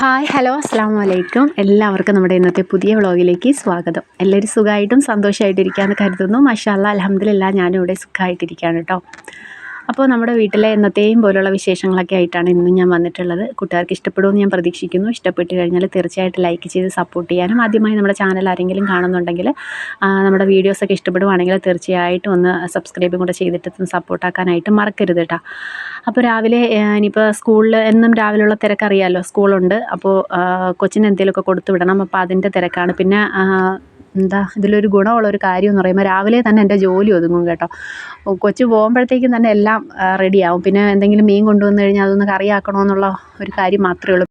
Hi hello അസ്സാം വലൈക്കും എല്ലാവർക്കും നമ്മുടെ ഇന്നത്തെ പുതിയ വ്ളോഗിലേക്ക് സ്വാഗതം. എല്ലാവരും സുഖമായിട്ടും സന്തോഷമായിട്ടിരിക്കാമെന്ന് കരുതുന്നു. മഷാല്ല അലഹമ്മദില്ല ഞാനിവിടെ സുഖമായിട്ടിരിക്കുകയാണ് കേട്ടോ അപ്പോൾ നമ്മുടെ വീട്ടിലെ എന്നത്തെയും പോലുള്ള വിശേഷങ്ങളൊക്കെ ആയിട്ടാണ് ഇന്ന് ഞാൻ വന്നിട്ടുള്ളത്. കൂട്ടുകാർക്ക് ഇഷ്ടപ്പെടുമെന്ന് ഞാൻ പ്രതീക്ഷിക്കുന്നു. ഇഷ്ടപ്പെട്ട് കഴിഞ്ഞാൽ തീർച്ചയായിട്ടും ലൈക്ക് ചെയ്ത് സപ്പോർട്ട് ചെയ്യാനും ആദ്യമായി നമ്മുടെ ചാനൽ ആരെങ്കിലും കാണുന്നുണ്ടെങ്കിൽ നമ്മുടെ വീഡിയോസൊക്കെ ഇഷ്ടപ്പെടുവാണെങ്കിൽ തീർച്ചയായിട്ടും ഒന്ന് സബ്സ്ക്രൈബും കൂടെ ചെയ്തിട്ട് സപ്പോർട്ടാക്കാനായിട്ട് മറക്കരുത് കേട്ടോ അപ്പോൾ രാവിലെ ഇനിയിപ്പോൾ സ്കൂളിൽ എന്നും രാവിലെയുള്ള തിരക്കറിയാമല്ലോ സ്കൂളുണ്ട്. അപ്പോൾ കൊച്ചിന് എന്തെങ്കിലുമൊക്കെ കൊടുത്തു വിടണം. അപ്പോൾ അതിന്റെ തിരക്കാണ്. പിന്നെ എന്താ ഇതിലൊരു ഗുണമുള്ള ഒരു കാര്യം എന്ന് പറയുമ്പോൾ രാവിലെ തന്നെ എന്റെ ജോലി ഒതുങ്ങും കേട്ടോ. കൊച്ചു പോകുമ്പോഴത്തേക്കും തന്നെ എല്ലാം റെഡിയാവും പിന്നെ എന്തെങ്കിലും മീൻ കൊണ്ടുവന്നു കഴിഞ്ഞാൽ അതൊന്ന് കറിയാക്കണമെന്നുള്ള ഒരു കാര്യം മാത്രമേ ഉള്ളൂ.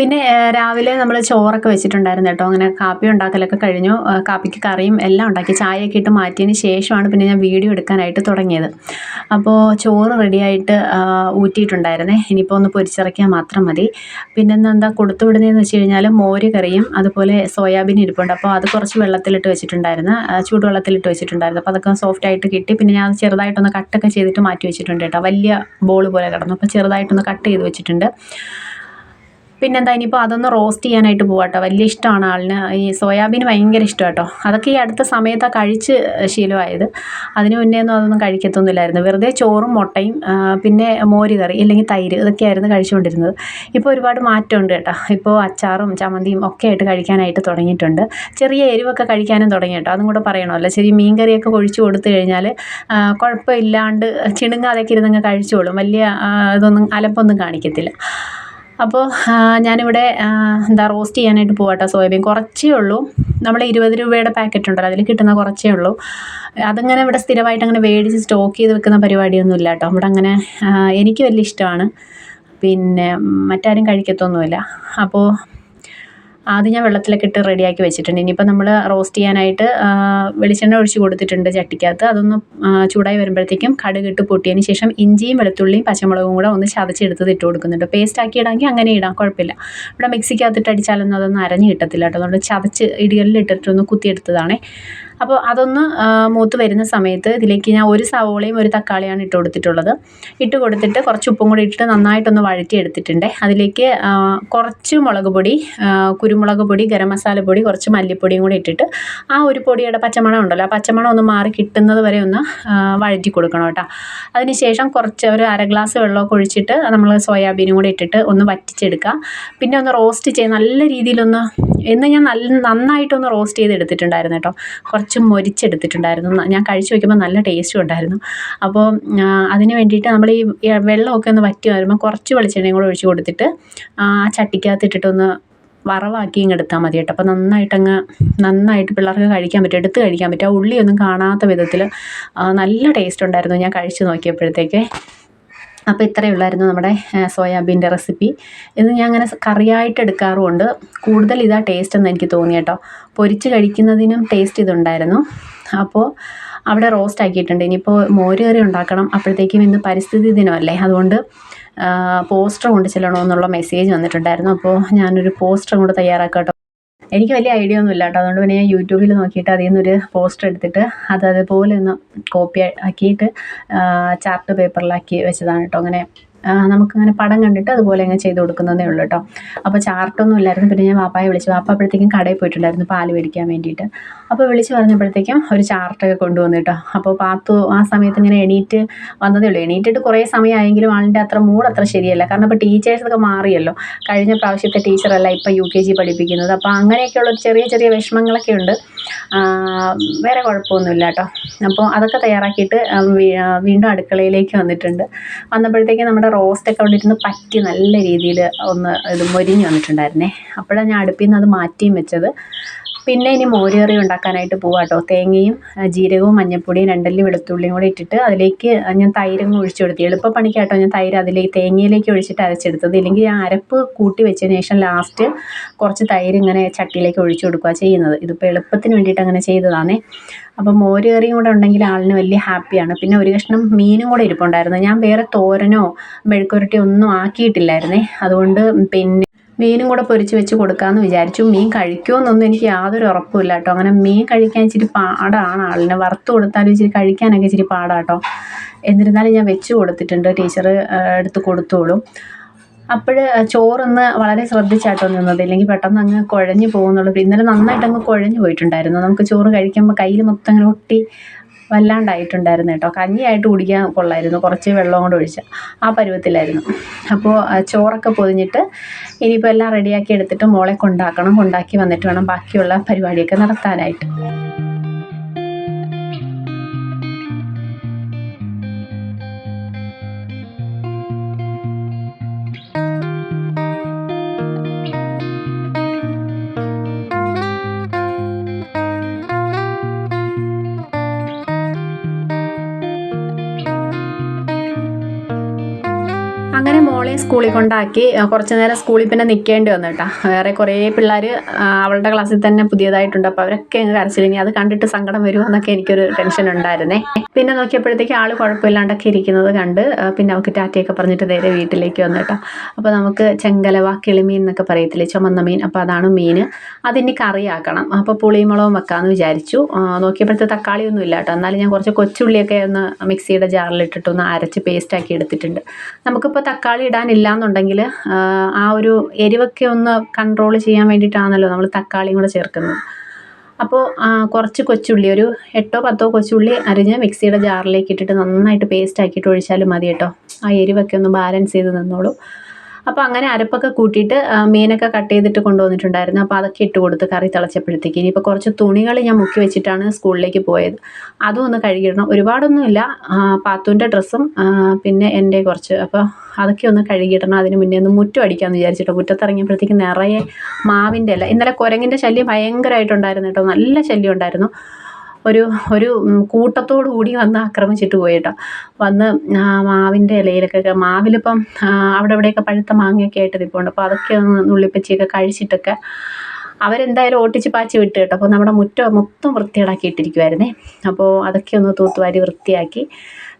പിന്നെ രാവിലെ നമ്മൾ ചോറൊക്കെ വെച്ചിട്ടുണ്ടായിരുന്നു കേട്ടോ. അങ്ങനെ കാപ്പി ഉണ്ടാക്കലൊക്കെ കഴിഞ്ഞു. കാപ്പിക്ക് കറിയും എല്ലാം ഉണ്ടാക്കി. ചായയൊക്കെ ഇട്ട് മാറ്റിയതിന് ശേഷമാണ് പിന്നെ ഞാൻ വീഡിയോ എടുക്കാനായിട്ട് തുടങ്ങിയത്. അപ്പോൾ ചോറ് റെഡിയായിട്ട് ഊറ്റിയിട്ടുണ്ടായിരുന്നേ. ഇനിയിപ്പോൾ ഒന്ന് പൊരിച്ചിറക്കിയാൽ മാത്രം മതി. പിന്നെ എന്താ കൊടുത്തു വിടുന്നതെന്ന് വെച്ച് കഴിഞ്ഞാൽ മോര് കറിയും അതുപോലെ സോയാബീൻ ഇരിപ്പുണ്ട്. അപ്പോൾ അത് കുറച്ച് വെള്ളത്തിലിട്ട് വെച്ചിട്ടുണ്ടായിരുന്നു. ചൂടുവെള്ളത്തിലിട്ട് വെച്ചിട്ടുണ്ടായിരുന്നു. അപ്പോൾ അതൊക്കെ സോഫ്റ്റ് ആയിട്ട് കിട്ടി. പിന്നെ ഞാൻ ചെറുതായിട്ടൊന്ന് കട്ടൊക്കെ ചെയ്തിട്ട് മാറ്റി വെച്ചിട്ടുണ്ട് കേട്ടോ. വലിയ ബോൾ പോലെ കിടന്നു. അപ്പോൾ ചെറുതായിട്ടൊന്ന് കട്ട് ചെയ്ത് വെച്ചിട്ടുണ്ട്. പിന്നെന്താ ഇനിയിപ്പോൾ അതൊന്ന് റോസ്റ്റ് ചെയ്യാനായിട്ട് പോവാം കേട്ടോ വലിയ ഇഷ്ടമാണ് ആളിന്. ഈ സോയാബീൻ ഭയങ്കര ഇഷ്ടം കേട്ടോ അതൊക്കെ ഈ അടുത്ത സമയത്താണ് കഴിച്ച് ശീലമായത്. അതിന് മുന്നേ ഒന്നും അതൊന്നും കഴിക്കത്തൊന്നുമില്ലായിരുന്നു. വെറുതെ ചോറും മുട്ടയും പിന്നെ മോര് കറി അല്ലെങ്കിൽ തൈര് ഇതൊക്കെയായിരുന്നു കഴിച്ചുകൊണ്ടിരുന്നത്. ഇപ്പോൾ ഒരുപാട് മാറ്റമുണ്ട് കേട്ടോ. ഇപ്പോൾ അച്ചാറും ചമ്മന്തിയും ഒക്കെ ആയിട്ട് കഴിക്കാനായിട്ട് തുടങ്ങിയിട്ടുണ്ട്. ചെറിയ എരിവൊക്കെ കഴിക്കാനും തുടങ്ങി കേട്ടോ. അതും കൂടെ പറയണമല്ലോ. ചെറിയ മീൻ കറിയൊക്കെ ഒഴിച്ച് കൊടുത്തു കഴിഞ്ഞാൽ കുഴപ്പമില്ലാണ്ട് ചിണുങ്ങാതൊക്കെ ഇരുന്നങ്ങ് കഴിച്ചോളും. വലിയ ഇതൊന്നും അലപ്പൊന്നും കാണിക്കത്തില്ല. അപ്പോൾ ഞാനിവിടെ എന്താ റോസ്റ്റ് ചെയ്യാനായിട്ട് പോവാട്ടോ സോയാബീൻ. കുറച്ചേ ഉള്ളൂ. നമ്മൾ ഇരുപത് രൂപയുടെ പാക്കറ്റ് ഉണ്ടല്ലോ അതിൽ കിട്ടുന്ന കുറച്ചേ ഉള്ളൂ. അതിങ്ങനെ ഇവിടെ സ്ഥിരമായിട്ട് അങ്ങനെ മേടിച്ച് സ്റ്റോക്ക് ചെയ്ത് വെക്കുന്ന പരിപാടിയൊന്നും ഇല്ല കേട്ടോ ഇവിടെ അങ്ങനെ എനിക്ക് വലിയ ഇഷ്ടമാണ്. പിന്നെ മറ്റാരും കഴിക്കത്തൊന്നുമില്ല. അപ്പോൾ ആദ്യം ഞാൻ വെള്ളത്തിലൊക്കെ ഇട്ട് റെഡിയാക്കി വെച്ചിട്ടുണ്ട്. ഇനിയിപ്പോൾ നമ്മൾ റോസ്റ്റ് ചെയ്യാനായിട്ട് വെളിച്ചെണ്ണ ഒഴിച്ച് കൊടുത്തിട്ടുണ്ട് ചട്ടിക്കകത്ത്. അതൊന്ന് ചൂടായി വരുമ്പോഴത്തേക്കും കടുകിട്ട് പൊട്ടിയതിന് ശേഷം ഇഞ്ചിയും വെളുത്തുള്ളിയും പച്ചമുളകും കൂടെ ഒന്ന് ചതച്ചെടുത്തത് ഇട്ട് കൊടുക്കുന്നുണ്ട്. പേസ്റ്റ് ആക്കി ഇടാമെങ്കിൽ അങ്ങനെ ഇടാം. കുഴപ്പമില്ല. ഇവിടെ മിക്സിക്കകത്തിട്ട് അടിച്ചാലൊന്നും അതൊന്നും അരഞ്ഞ് കിട്ടത്തില്ല കേട്ടോ. അതുകൊണ്ട് ചതച്ച് ഇടികളിൽ ഇട്ടിട്ടൊന്ന് കുത്തിയെടുത്തതാണേ. അപ്പോൾ അതൊന്ന് മൂത്ത് വരുന്ന സമയത്ത് ഇതിലേക്ക് ഞാൻ ഒരു സവോളയും ഒരു തക്കാളിയാണ് ഇട്ട് കൊടുത്തിട്ടുള്ളത്. ഇട്ട് കൊടുത്തിട്ട് കുറച്ച് ഉപ്പും കൂടി ഇട്ടിട്ട് നന്നായിട്ടൊന്ന് വഴറ്റി എടുത്തിട്ടുണ്ട് അതിലേക്ക് കുറച്ച് മുളക് പൊടി കുരുമുളക് പൊടി ഗരം മസാല പൊടി കുറച്ച് മല്ലിപ്പൊടിയും കൂടി ഇട്ടിട്ട് ആ ഒരു പൊടിയുടെ പച്ചമണം ഉണ്ടല്ലോ ആ പച്ചമണം ഒന്ന് മാറി കിട്ടുന്നത് വരെ ഒന്ന് വഴറ്റി കൊടുക്കണം കേട്ടോ. അതിന് ശേഷം കുറച്ച് ഒരു അര ഗ്ലാസ് വെള്ളമൊക്കെ ഒഴിച്ചിട്ട് നമ്മൾ സോയാബീനും കൂടി ഇട്ടിട്ട് ഒന്ന് വറ്റിച്ചെടുക്കുക. പിന്നെ ഒന്ന് റോസ്റ്റ് ചെയ്ത് നല്ല രീതിയിലൊന്ന് എന്ന് ഞാൻ നല്ല നന്നായിട്ടൊന്ന് റോസ്റ്റ് ചെയ്ത് എടുത്തിട്ടുണ്ടായിരുന്നു കേട്ടോ. കുറച്ച് മൊരിച്ചെടുത്തിട്ടുണ്ടായിരുന്നു. ഞാൻ കഴിച്ചു വയ്ക്കുമ്പോൾ നല്ല ടേസ്റ്റും ഉണ്ടായിരുന്നു. അപ്പോൾ അതിന് വേണ്ടിയിട്ട് നമ്മൾ ഈ വെള്ളമൊക്കെ ഒന്ന് വറ്റി വരുമ്പോൾ കുറച്ച് വെളിച്ചെണ്ണയും കൂടെ ഒഴിച്ച് കൊടുത്തിട്ട് ആ ചട്ടിക്കകത്ത് ഇട്ടിട്ടൊന്ന് വറവാക്കി ഇങ്ങ് എടുത്താൽ മതി കേട്ടോ. അപ്പോൾ നന്നായിട്ടങ്ങ് നന്നായിട്ട് പിള്ളേർക്ക് കഴിക്കാൻ പറ്റും. എടുത്ത് കഴിക്കാൻ പറ്റും. ആ ഉള്ളിയൊന്നും കാണാത്ത വിധത്തിൽ നല്ല ടേസ്റ്റ് ഉണ്ടായിരുന്നു ഞാൻ കഴിച്ചു നോക്കിയപ്പോഴത്തേക്ക്. അപ്പോൾ ഇത്രയേ ഉള്ളായിരുന്നു നമ്മുടെ സോയാബീന്റെ റെസിപ്പി ഇത് ഞാൻ അങ്ങനെ കറിയായിട്ട് എടുക്കാറുമുണ്ട്. കൂടുതൽ ഇതാ ടേസ്റ്റ് എന്ന് എനിക്ക് തോന്നി കേട്ടോ. പൊരിച്ച് കഴിക്കുന്നതിനും ടേസ്റ്റ് ഇതുണ്ടായിരുന്നു. അപ്പോൾ അവിടെ റോസ്റ്റ് ആക്കിയിട്ടുണ്ട്. ഇനിയിപ്പോൾ മോര് കറി ഉണ്ടാക്കണം. അപ്പോഴത്തേക്കും ഇന്ന് പരിസ്ഥിതി ദിനമല്ലേ. അതുകൊണ്ട് പോസ്റ്റർ കൊണ്ട് ചെല്ലണമെന്നുള്ള മെസ്സേജ് വന്നിട്ടുണ്ടായിരുന്നു. അപ്പോൾ ഞാനൊരു പോസ്റ്റർ കൊണ്ട് തയ്യാറാക്കാം എനിക്ക് വലിയ ഐഡിയ ഒന്നും ഇല്ല കേട്ടോ അതുകൊണ്ട് പിന്നെ ഞാൻ യൂട്യൂബിൽ നോക്കിയിട്ട് അതിൽ നിന്നൊരു പോസ്റ്റർ എടുത്തിട്ട് അത് അതുപോലെ ഒന്ന് കോപ്പി ആക്കിയിട്ട് ചാർട്ട് പേപ്പറിലാക്കി വെച്ചതാണ് കേട്ടോ. അങ്ങനെ നമുക്കങ്ങനെ പടം കണ്ടിട്ട് അതുപോലെ അങ്ങ് ചെയ്ത് കൊടുക്കുന്നതേ ഉള്ളൂ കേട്ടോ. അപ്പോൾ ചാർട്ടൊന്നും ഇല്ലായിരുന്നു. പിന്നെ ഞാൻ വാപ്പായെ വിളിച്ചു. വാപ്പ അപ്പോഴത്തേക്കും കടയിൽ പോയിട്ടുണ്ടായിരുന്നു പാൽ മേടിക്കാൻ വേണ്ടിയിട്ട്. അപ്പോൾ വിളിച്ച് പറഞ്ഞപ്പോഴത്തേക്കും ഒരു ചാർട്ടൊക്കെ കൊണ്ടുവന്നു കേട്ടോ. അപ്പോൾ പാത്തു ആ സമയത്ത് ഇങ്ങനെ എണീറ്റ് വന്നതേ ഉള്ളൂ. എണീറ്റിട്ട് കുറേ സമയമായെങ്കിലും ആളിന്റെ അത്ര മൂഡ് അത്ര ശരിയല്ല. കാരണം ഇപ്പോൾ ടീച്ചേഴ്സൊക്കെ മാറിയല്ലോ. കഴിഞ്ഞ പ്രാവശ്യത്തെ ടീച്ചറല്ല ഇപ്പോൾ യു കെ ജി പഠിപ്പിക്കുന്നത്. അപ്പോൾ അങ്ങനെയൊക്കെയുള്ള ചെറിയ ചെറിയ വിഷമങ്ങളൊക്കെ ഉണ്ട്. വേറെ കുഴപ്പമൊന്നുമില്ല കേട്ടോ. അപ്പോൾ അതൊക്കെ തയ്യാറാക്കിയിട്ട് വീണ്ടും അടുക്കളയിലേക്ക് വന്നിട്ടുണ്ട്. വന്നപ്പോഴത്തേക്കും നമ്മുടെ റോസ്റ്റൊക്കെ അവിടെ ഇരുന്ന് പറ്റി നല്ല രീതിയിൽ ഒന്ന് ഇത് മൊരിഞ്ഞ് വന്നിട്ടുണ്ടായിരുന്നേ. അപ്പോഴാണ് ഞാൻ അടുപ്പിൽ നിന്ന് അത് മാറ്റിയും വെച്ചത്. പിന്നെ ഇനി മോരുകറി ഉണ്ടാക്കാനായിട്ട് പോവാം കേട്ടോ തേങ്ങയും ജീരകവും മഞ്ഞൾപ്പൊടിയും രണ്ടല്ലി വെളുത്തുള്ളിയും കൂടി ഇട്ടിട്ട് അതിലേക്ക് ഞാൻ തൈരങ്ങ് ഒഴിച്ചു കൊടുത്തു. എളുപ്പപ്പണിക്കാട്ടോ ഞാൻ തൈര് അതിലേക്ക് തേങ്ങയിലേക്ക് ഒഴിച്ചിട്ട് അരച്ചെടുത്തത്. ഇല്ലെങ്കിൽ ഞാൻ അരപ്പ് കൂട്ടി വെച്ചതിന് ശേഷം ലാസ്റ്റ് കുറച്ച് തൈര് ഇങ്ങനെ ചട്ടിയിലേക്ക് ഒഴിച്ചു കൊടുക്കുക ചെയ്യുന്നത്. ഇതിപ്പോൾ എളുപ്പത്തിന് വേണ്ടിയിട്ട് അങ്ങനെ ചെയ്തതാണേ. അപ്പോൾ മോര് കറിയും കൂടെ ഉണ്ടെങ്കിൽ ആളിന് വലിയ ഹാപ്പിയാണ്. പിന്നെ ഒരു കഷ്ണം മീനും കൂടെ ഇരിപ്പുണ്ടായിരുന്നു. ഞാൻ വേറെ തോരനോ മെഴുക്കുരട്ടിയോ ഒന്നും ആക്കിയിട്ടില്ലായിരുന്നേ. അതുകൊണ്ട് പിന്നെ മീനും കൂടെ പൊരിച്ച് വെച്ച് കൊടുക്കാമെന്ന് വിചാരിച്ചു. മീൻ കഴിക്കുമെന്നൊന്നും എനിക്ക് യാതൊരു ഉറപ്പുമില്ല കേട്ടോ. അങ്ങനെ മീൻ കഴിക്കാൻ ഇച്ചിരി പാടാണ് ആളിനെ. വറുത്ത് കൊടുത്താലും ഇച്ചിരി കഴിക്കാനൊക്കെ ഇച്ചിരി പാടാട്ടോ എന്നിരുന്നാലും ഞാൻ വെച്ച് കൊടുത്തിട്ടുണ്ട്. ടീച്ചർ എടുത്ത് കൊടുത്തോളും. അപ്പോൾ ചോറൊന്ന് വളരെ ശ്രദ്ധിച്ചാട്ടോ നിന്നത്. ഇല്ലെങ്കിൽ പെട്ടെന്ന് അങ്ങ് കുഴഞ്ഞു പോകുന്നുള്ളൂ. ഇന്നലെ നന്നായിട്ട് അങ്ങ് കുഴഞ്ഞു പോയിട്ടുണ്ടായിരുന്നു. നമുക്ക് ചോറ് കഴിക്കുമ്പോൾ കയ്യിൽ മൊത്തം അങ്ങനെ ഒട്ടി വല്ലാണ്ടായിട്ടുണ്ടായിരുന്നു കേട്ടോ. കഞ്ഞിയായിട്ട് കുടിക്കാൻ കൊള്ളായിരുന്നു. കുറച്ച് വെള്ളം കൂടെ ഒഴിച്ച് ആ പരുവത്തിലായിരുന്നു. അപ്പോൾ ചോറൊക്കെ പൊതിഞ്ഞിട്ട് ഇനിയിപ്പോൾ എല്ലാം റെഡിയാക്കി എടുത്തിട്ട് മോളെ കൊണ്ടാക്കണം. കൊണ്ടാക്കി വന്നിട്ട് വേണം ബാക്കിയുള്ള പരിപാടിയൊക്കെ നടത്താനായിട്ട്. മോളെ സ്കൂളിൽ കൊണ്ടാക്കി കുറച്ച് നേരം സ്കൂളിൽ പിന്നെ നിൽക്കേണ്ടി വന്നു കേട്ടോ. വേറെ കുറേ പിള്ളേർ അവളുടെ ക്ലാസ്സിൽ തന്നെ പുതിയതായിട്ടുണ്ട്. അപ്പോൾ അവരൊക്കെ അങ്ങ് കരച്ചിലിനി അത് കണ്ടിട്ട് സങ്കടം വരുമോ എന്നൊക്കെ എനിക്കൊരു ടെൻഷൻ ഉണ്ടായിരുന്നേ. പിന്നെ നോക്കിയപ്പോഴത്തേക്ക് ആൾ കുഴപ്പമില്ലാണ്ടൊക്കെ ഇരിക്കുന്നത് കണ്ട് പിന്നെ അവൾക്ക് ടാറ്റയൊക്കെ പറഞ്ഞിട്ട് നേരെ വീട്ടിലേക്ക് വന്നു കേട്ടോ. അപ്പോൾ നമുക്ക് ചെങ്കലവ കിളിമീൻ എന്നൊക്കെ പറയത്തില്ലേ ചുമന്ന മീൻ. അപ്പോൾ അതാണ് മീൻ. അതിന് കറിയാക്കണം. അപ്പോൾ പുളിമുളകും വെക്കാമെന്ന് വിചാരിച്ചു. നോക്കിയപ്പോഴത്തെ തക്കാളിയൊന്നും ഇല്ല കേട്ടോ. എന്നാലും ഞാൻ കുറച്ച് കൊച്ചുള്ളിയൊക്കെ ഒന്ന് മിക്സിയുടെ ജാറിലിട്ടിട്ടൊന്ന് അരച്ച് പേസ്റ്റാക്കി എടുത്തിട്ടുണ്ട്. നമുക്കിപ്പോൾ തക്കാളി ഇടാനില്ല എന്നുണ്ടെങ്കിൽ ആ ഒരു എരിവൊക്കെ ഒന്ന് കൺട്രോൾ ചെയ്യാൻ വേണ്ടിയിട്ടാണല്ലോ നമ്മൾ തക്കാളിയും കൂടെ ചേർക്കുന്നത്. അപ്പോൾ കുറച്ച് കൊച്ചുള്ളി ഒരു എട്ടോ പത്തോ കൊച്ചുള്ളി അരിഞ്ഞ് മിക്സിയുടെ ജാറിലേക്ക് ഇട്ടിട്ട് നന്നായിട്ട് പേസ്റ്റ് ആക്കിയിട്ട് ഒഴിച്ചാലും മതി കേട്ടോ. ആ എരിവൊക്കെ ഒന്ന് ബാലൻസ് ചെയ്ത് നിന്നോളൂ. അപ്പോൾ അങ്ങനെ അരപ്പൊക്കെ കൂട്ടിയിട്ട് മീനൊക്കെ കട്ട് ചെയ്തിട്ട് കൊണ്ടുവന്നിട്ടുണ്ടായിരുന്നു. അപ്പോൾ അതൊക്കെ ഇട്ട് കൊടുത്ത് കറി തിളച്ചപ്പോഴത്തേക്ക്. ഇനിയിപ്പോൾ കുറച്ച് തുണികൾ ഞാൻ മുക്കി വെച്ചിട്ടാണ് സ്കൂളിലേക്ക് പോയത്. അതും ഒന്ന് കഴുകിയിടണം. ഒരുപാടൊന്നുമില്ല. പാത്തുവിന്റെ ഡ്രസ്സും പിന്നെ എന്റെ കുറച്ച്. അപ്പോൾ അതൊക്കെ ഒന്ന് കഴുകിയിടണം. അതിന് മുന്നേ ഒന്ന് മുറ്റം അടിക്കാമെന്ന് വിചാരിച്ചിട്ടോ. മുറ്റത്തിറങ്ങിയപ്പോഴത്തേക്ക് നിറയെ മാവിന്റെ അല്ല ഇന്നലെ കുരങ്ങിന്റെ ശല്യം ഭയങ്കരമായിട്ടുണ്ടായിരുന്നു കേട്ടോ. നല്ല ശല്യം ഉണ്ടായിരുന്നു. ഒരു ഒരു കൂട്ടത്തോടു കൂടി വന്ന് ആക്രമിച്ചിട്ട് പോയിട്ടോ വന്ന് മാവിന്റെ ഇലയിലൊക്കെ മാവിലിപ്പം അവിടെ ഇവിടെയൊക്കെ പഴുത്ത മാങ്ങയൊക്കെ ആയിട്ട് നിൽപ്പുണ്ട് അപ്പോൾ അതൊക്കെ ഒന്ന് നുള്ളിപ്പച്ചിയൊക്കെ കഴിച്ചിട്ടൊക്കെ അവരെന്തായാലും ഓട്ടിച്ച് പാച്ച് വിട്ട് കേട്ടോ. അപ്പോൾ നമ്മുടെ മുറ്റം മൊത്തം വൃത്തികേടാക്കിയിട്ടിരിക്കുമായിരുന്നേ അപ്പോൾ അതൊക്കെ ഒന്ന് തൂത്തുവാരി വൃത്തിയാക്കി.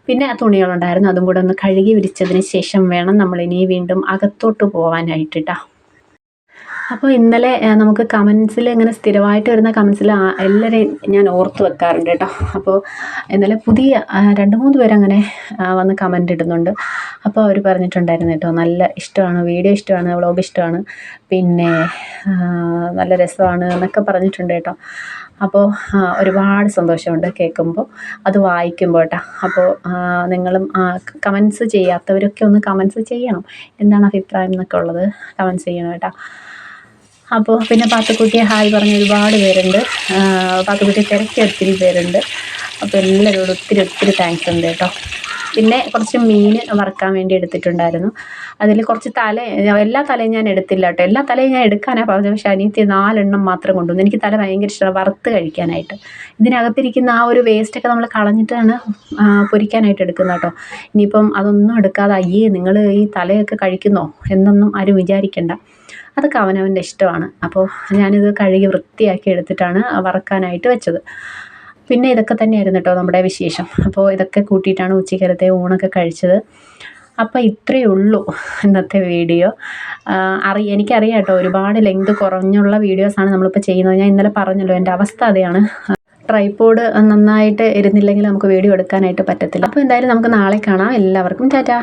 പിന്നെ ആ തുണികളുണ്ടായിരുന്നു. അതും കൂടെ ഒന്ന് കഴുകി വിരിച്ചതിന് ശേഷം വേണം നമ്മളിനി വീണ്ടും അകത്തോട്ട് പോകാനായിട്ട് കേട്ടോ അപ്പോൾ ഇന്നലെ നമുക്ക് കമൻസിൽ ഇങ്ങനെ സ്ഥിരമായിട്ട് വരുന്ന കമൻസിൽ എല്ലാവരെയും ഞാൻ ഓർത്ത് വെക്കാറുണ്ട് കേട്ടോ. അപ്പോൾ ഇന്നലെ പുതിയ രണ്ട് മൂന്ന് പേരങ്ങനെ വന്ന് കമന്റ് ഇടുന്നുണ്ട്. അപ്പോൾ അവർ പറഞ്ഞിട്ടുണ്ടായിരുന്നു കേട്ടോ നല്ല ഇഷ്ടമാണ് വീഡിയോ ഇഷ്ടമാണ് വ്ളോഗ് ഇഷ്ടമാണ് പിന്നെ നല്ല രസമാണ് എന്നൊക്കെ പറഞ്ഞിട്ടുണ്ട് കേട്ടോ. അപ്പോൾ ഒരുപാട് സന്തോഷമുണ്ട് കേൾക്കുമ്പോൾ അത് വായിക്കുമ്പോൾ കേട്ടോ. അപ്പോൾ നിങ്ങളും കമൻസ് ചെയ്യാത്തവരൊക്കെ ഒന്ന് കമൻസ് ചെയ്യണം. എന്താണ് അഭിപ്രായം എന്നൊക്കെ ഉള്ളത് കമൻസ് ചെയ്യണം കേട്ടോ. അപ്പോൾ പിന്നെ പാത്തുക്കുട്ടിയെ ഹായ് പറഞ്ഞ ഒരുപാട് പേരുണ്ട്. പാത്തക്കുട്ടിയെ പാത്തുക്കുട്ടിയെ തിരക്കി ഒത്തിരി പേരുണ്ട്. അപ്പോൾ എല്ലാവരോടും ഒത്തിരി ഒത്തിരി താങ്ക്സ് ഉണ്ട് കേട്ടോ. പിന്നെ കുറച്ച് മീൻ വറുക്കാൻ വേണ്ടി എടുത്തിട്ടുണ്ടായിരുന്നു. അതിൽ കുറച്ച് തല എല്ലാ തലയും ഞാൻ എടുത്തില്ല കേട്ടോ. എല്ലാ തലയും ഞാൻ എടുക്കാനാണ് പറഞ്ഞത്. പക്ഷേ അനിയത്തി നാലെണ്ണം മാത്രം കൊണ്ടുവന്നു. എനിക്ക് തല ഭയങ്കര ഇഷ്ടമാണ് വറുത്ത് കഴിക്കാനായിട്ട്. ഇതിനകത്തിരിക്കുന്ന ആ ഒരു വേസ്റ്റൊക്കെ നമ്മൾ കളഞ്ഞിട്ടാണ് പൊരിക്കാനായിട്ട് എടുക്കുന്നത് കേട്ടോ. ഇനിയിപ്പം അതൊന്നും എടുക്കാതെ അയ്യേ നിങ്ങൾ ഈ തലയൊക്കെ കഴിക്കുന്നോ? എന്നൊന്നും ആരും വിചാരിക്കണ്ട. അതൊക്കെ അവനവന്റെ ഇഷ്ടമാണ്. അപ്പോൾ ഞാനിത് കഴുകി വൃത്തിയാക്കി എടുത്തിട്ടാണ് വറക്കാനായിട്ട് വെച്ചത്. പിന്നെ ഇതൊക്കെ തന്നെയായിരുന്നു കേട്ടോ നമ്മുടെ വിശേഷം. അപ്പോൾ ഇതൊക്കെ കൂട്ടിയിട്ടാണ് ഉച്ചക്കലത്തെ ഊണൊക്കെ കഴിച്ചത്. അപ്പോൾ ഇത്രയേ ഉള്ളൂ ഇന്നത്തെ വീഡിയോ. അറി എനിക്കറിയാം കേട്ടോ ഒരുപാട് ലെങ്ത് കുറഞ്ഞുള്ള വീഡിയോസാണ് നമ്മളിപ്പോൾ ചെയ്യുന്നത്. ഞാൻ ഇന്നലെ പറഞ്ഞല്ലോ എന്റെ അവസ്ഥ അതെയാണ് ട്രൈപ്പോഡ് നന്നായിട്ട് ഇരുന്നില്ലെങ്കിൽ നമുക്ക് വീഡിയോ എടുക്കാനായിട്ട് പറ്റത്തില്ല. അപ്പോൾ എന്തായാലും നമുക്ക് നാളെ കാണാം. എല്ലാവർക്കും ടാറ്റാ.